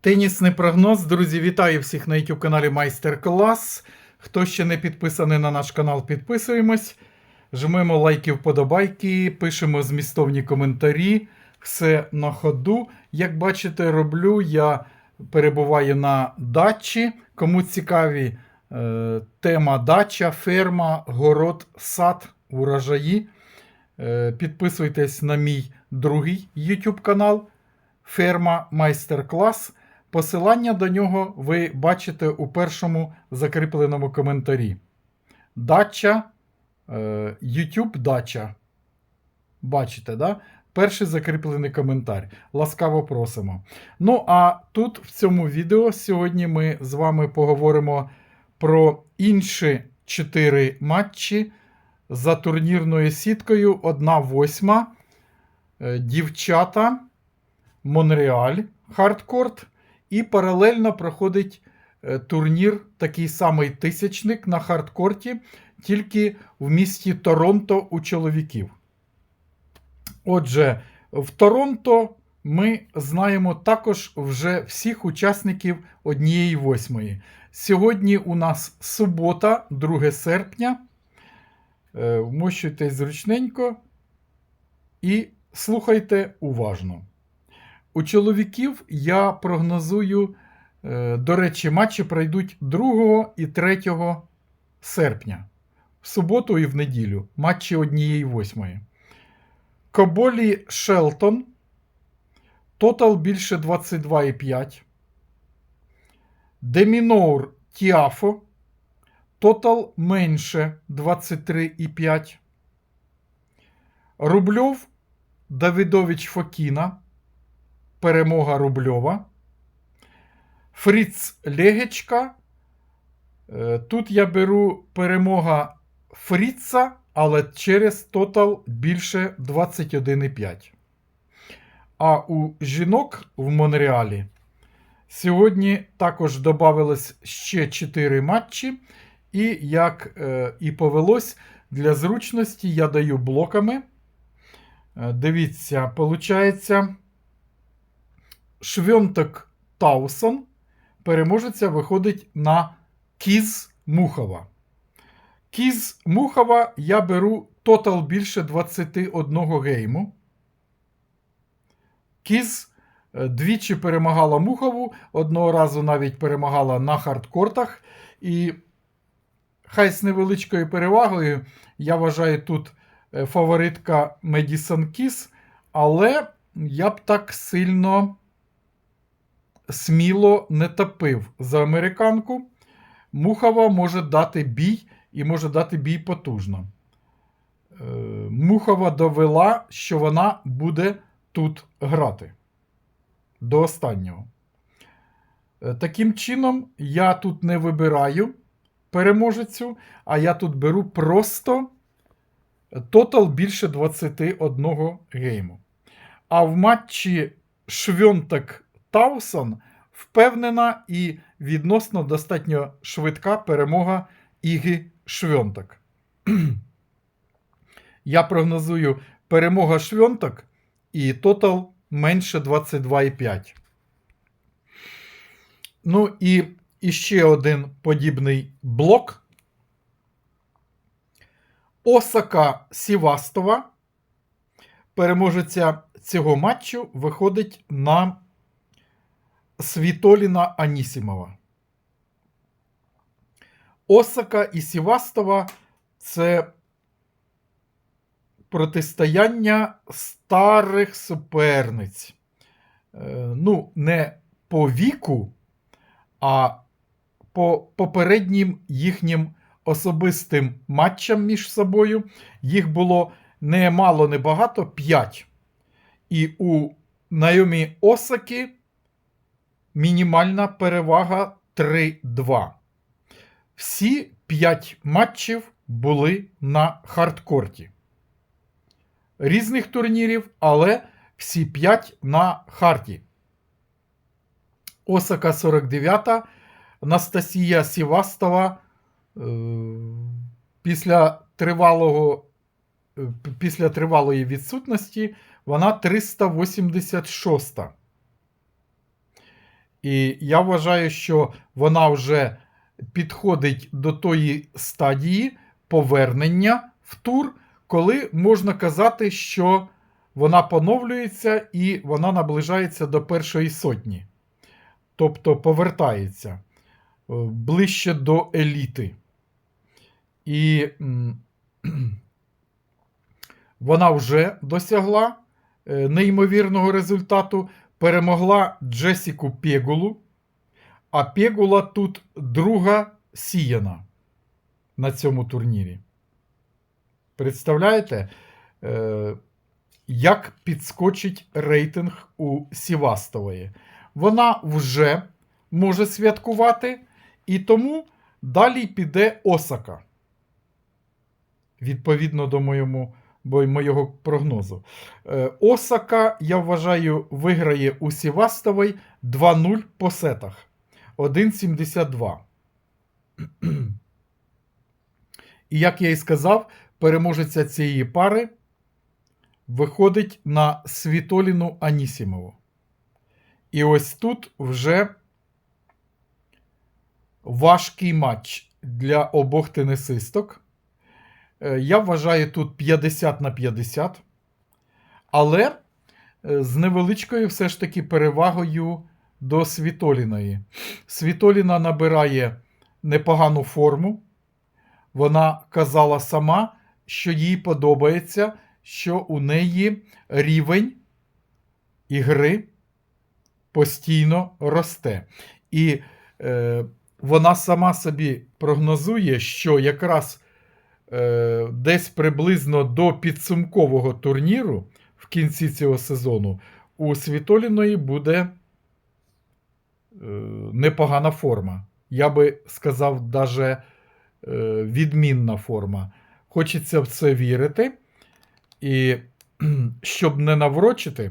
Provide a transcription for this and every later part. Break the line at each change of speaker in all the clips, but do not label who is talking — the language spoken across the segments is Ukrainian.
Тенісний прогноз, друзі, вітаю всіх на YouTube каналі Майстер Клас. Хто ще не підписаний на наш канал, підписуємось. Жмемо лайки, вподобайки, пишемо змістовні коментарі. Все на ходу. Як бачите, роблю, я перебуваю на дачі. Кому цікаві е, тема дача, ферма, город, сад, урожаї. Е, підписуйтесь на мій другий YouTube канал Ферма Майстер-клас. Посилання до нього ви бачите у першому закріпленому коментарі. Дача, е, YouTube дача. Бачите, да? Перший закріплений коментар. Ласкаво просимо. Ну, а тут в цьому відео сьогодні ми з вами поговоримо про інші чотири матчі за турнірною сіткою 1-8. Е, Дівчата. Монреаль Хардкорт. І паралельно проходить е, турнір, такий самий тисячник на хардкорті, тільки в місті Торонто у чоловіків. Отже, в Торонто ми знаємо також вже всіх учасників однієї восьмої. Сьогодні у нас субота, 2 серпня. Е, Вмощуйтесь зручненько і слухайте уважно. У чоловіків я прогнозую, е, до речі, матчі пройдуть 2 і 3 серпня. В суботу і в неділю. Матчі однієї восьмої. Коболі Шелтон. Тотал більше 22,5. Деміноур Тіафо. Тотал менше 23,5. Рубльов Давидович Фокіна перемога Рубльова. Фріц Легечка. Е, Тут я беру перемога Фріца, але через тотал більше 21,5. А у жінок в Монреалі сьогодні також додавалось ще 4 матчі. І як е, і повелось, для зручності я даю блоками. Е, Дивіться, виходить. Швьонток Таусон переможеця виходить на Кіз Мухова. Кіз Мухова я беру тотал більше 21 гейму. Кіз е, двічі перемагала Мухову, одного разу навіть перемагала на хардкортах. І хай з невеличкою перевагою, я вважаю, тут е, фаворитка Медісон Кіз, але я б так сильно сміло не топив за американку. Мухова може дати бій і може дати бій потужно. Е, Мухова довела, що вона буде тут грати до останнього. Е, Таким чином, я тут не вибираю переможецю, а я тут беру просто тотал більше 21 гейму. А в матчі Швьонтак Таусон впевнена і відносно достатньо швидка перемога Іги Швьонтак. Я прогнозую перемога Швьонтак і тотал менше 22,5. Ну і іще один подібний блок. Осака Сівастова. Переможеця цього матчу виходить на Світоліна Анісімова. Осака і Сівастова це протистояння старих суперниць. Е, Ну, не по віку, а по попереднім їхнім особистим матчам між собою. Їх було не мало, не багато, 5. І у Найомі Осаки мінімальна перевага 3-2. Всі 5 матчів були на хардкорті. Різних турнірів, але всі 5 на харді. Осака 49, Анастасія Сівастова е, після тривалого, е, після тривалої відсутності вона 386. І я вважаю, що вона вже підходить до тої стадії повернення в тур, коли можна казати, що вона поновлюється і вона наближається до першої сотні. Тобто повертається е, ближче до еліти. І вона вже досягла е, неймовірного результату, перемогла Джесіку Пегулу, а Пегула тут друга сіяна на цьому турнірі. Представляєте, е, як підскочить рейтинг у Сівастової? Вона вже може святкувати, і тому далі піде Осака. Відповідно до моєму, моєго прогнозу. Е, Осака, я вважаю, виграє у Сівастовій 2-0 по сетах. 1,72. І як я і сказав, переможеця цієї пари виходить на Світоліну Анісімову. І ось тут вже важкий матч для обох тенісисток. Е, Я вважаю тут 50 на 50. Але е, з невеличкою все ж таки перевагою до Світоліної. Світоліна набирає непогану форму. Вона казала сама, що їй подобається, що у неї рівень ігри постійно росте. І е, вона сама собі прогнозує, що якраз десь приблизно до підсумкового турніру в кінці цього сезону у Світоліної буде е, непогана форма. Я би сказав, даже е, відмінна форма. Хочеться в це вірити. І щоб не наврочити,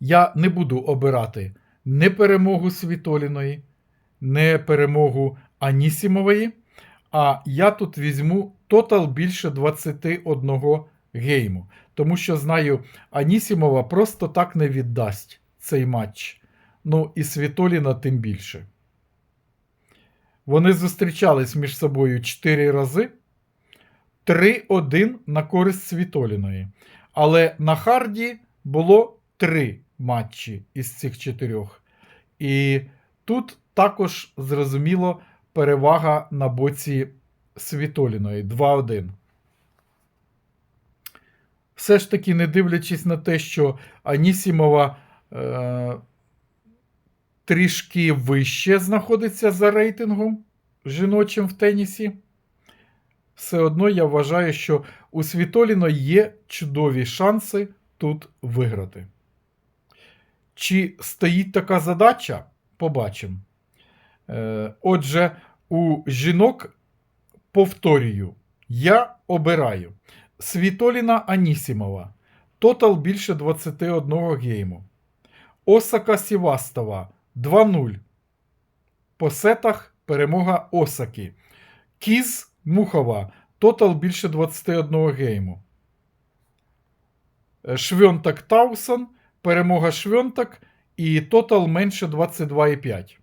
я не буду обирати не перемогу Світоліної, не перемогу Анісімової. А я тут візьму тотал більше 21 гейму. Тому що знаю, Анісімова просто так не віддасть цей матч. Ну і Світоліна тим більше. Вони зустрічались між собою 4 рази. 3-1 на користь Світоліної. Але на Харді було 3 матчі із цих чотирьох. І тут також зрозуміло перевага на боці Світоліної 2-1. Все ж таки, не дивлячись на те, що Анісімова е, трішки вище знаходиться за рейтингом жіночим в тенісі, все одно я вважаю, що у Світоліно є чудові шанси тут виграти. Чи стоїть така задача? Побачимо. Е, Отже, у жінок повторюю, я обираю Світоліна Анісімова. Тотал більше 21 гейму. Осака Сівастова 2-0. По сетах перемога Осаки. Кіз Мухова. Тотал більше 21 гейму. Швьонтак Таусон. Перемога Швьонтак. І тотал менше 22,5.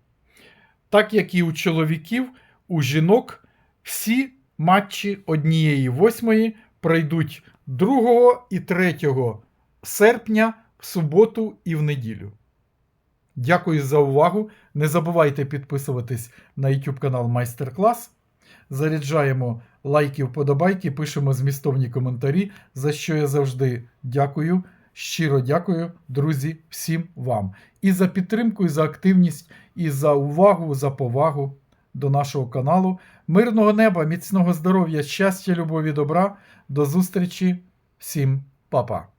Так як і у чоловіків, у жінок всі матчі однієї восьмої пройдуть 2 і 3 серпня в суботу і в неділю. Дякую за увагу. Не забувайте підписуватись на YouTube канал Майстер Клас. Заряджаємо лайки, вподобайки, пишемо змістовні коментарі, за що я завжди дякую. Щиро дякую, друзі, всім вам. І за підтримку, і за активність, і за увагу, за повагу до нашого каналу. Мирного неба, міцного здоров'я, щастя, любові, добра. До зустрічі. Всім па-па.